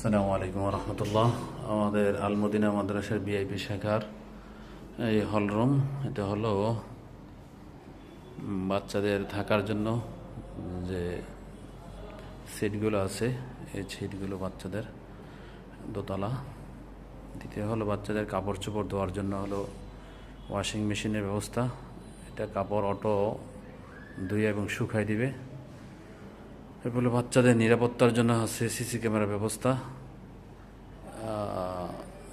আসসালামু আলাইকুম রহমতুল্লাহ আমাদের আলমদিনা মাদ্রাসার বিআইপি শাখার এই হলরুম এটা হলো বাচ্চাদের থাকার জন্য যে সিটগুলো আছে, এই সিটগুলো বাচ্চাদের দোতলা। দ্বিতীয় হলো বাচ্চাদের কাপড় চোপড় ধোয়ার জন্য হলো ওয়াশিং মেশিনের ব্যবস্থা। এটা কাপড় অটো ধুয়ে এবং শুকাই দিবে। এরপরে বাচ্চাদের নিরাপত্তার জন্য আছে সিসি ক্যামেরা ব্যবস্থা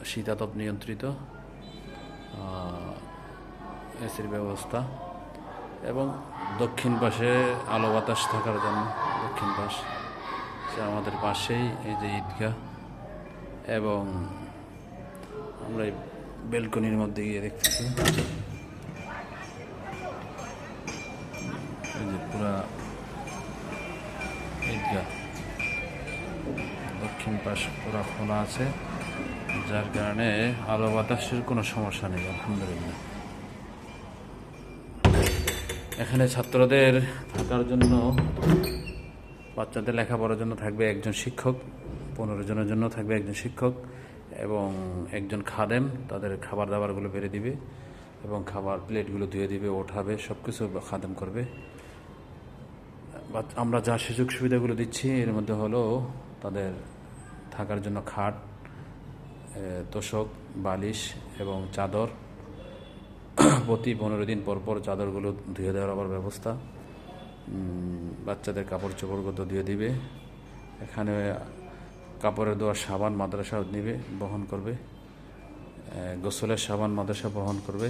শীতাতপ নিয়ন্ত্রিত এসির ব্যবস্থা এবং দক্ষিণ পাশে আলো বাতাস থাকার জন্য দক্ষিণ পাশ, সে আমাদের পাশেই এই যে ঈদগাহ এবং আমরা এই বেলকনির মধ্যে গিয়ে দেখতেছি। এই যে পুরা দক্ষিণ পাশ পুরা খোলা আছে, যার কারণে আলো বাতাসের কোনো সমস্যা নেই, আলহামদুলিল্লাহ। এখানে ছাত্রদের থাকার জন্য, বাচ্চাদের লেখাপড়ার জন্য থাকবে একজন শিক্ষক, পনেরো জনের জন্য থাকবে একজন শিক্ষক, এবং একজন খাদেম, তাদের খাবার দাবারগুলো বেড়ে দিবে, এবং খাবার প্লেটগুলো ধুয়ে দিবে, ওঠাবে সব কিছু খাদেম করবে। আমরা যা সুযোগ সুবিধাগুলো দিচ্ছি, এর মধ্যে হলো তাদের থাকার জন্য খাট তোষক, বালিশ এবং চাদর। প্রতি পনেরো দিন পর পর চাদরগুলো ধুয়ে দেওয়ার আবার ব্যবস্থা। বাচ্চাদের কাপড় চোপড়গুলো ধুয়ে দিবে। এখানে কাপড়ের দেওয়ার সাবান মাদ্রাসা নিবে, বহন করবে। গোসলের সাবান মাদ্রাসা বহন করবে।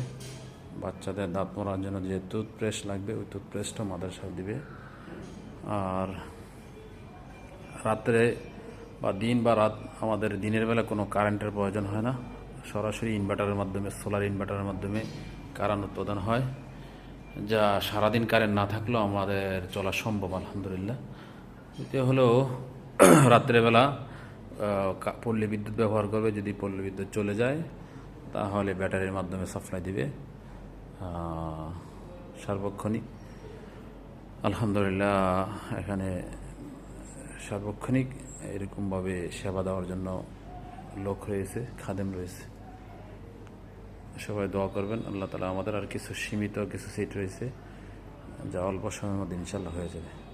বাচ্চাদের দাঁত মরার জন্য যে টুথপেস্ট লাগবে, ওই টুথপেস্টও মাদ্রাসা দিবে। আর রাত্রে বা দিন বা রাত আমাদের দিনের বেলা কোনো কারেন্টের প্রয়োজন হয় না। সরাসরি ইনভার্টারের মাধ্যমে সোলার ইনভার্টারের মাধ্যমে কারেন্ট উৎপাদন হয়, যা সারাদিন কারেন্ট না থাকলেও আমাদের চলা সম্ভব, আলহামদুলিল্লাহ। দ্বিতীয় হলো রাত্রেবেলা পল্লী বিদ্যুৎ ব্যবহার করবে, যদি পল্লী বিদ্যুৎ চলে যায়, তাহলে ব্যাটারির মাধ্যমে সাপ্লাই দিবে। সার্বক্ষণিক আলহামদুলিল্লাহ, এখানে সার্বক্ষণিক এরকমভাবে সেবা দেওয়ার জন্য লোক রয়েছে, খাদেম রয়েছে। সবাই দোয়া করবেন, আল্লাহ তালা আমাদের আর কিছু সীমিত কিছু সিট রয়েছে, যা অল্প সময়ের মধ্যে ইনশাল্লাহ হয়ে যাবে।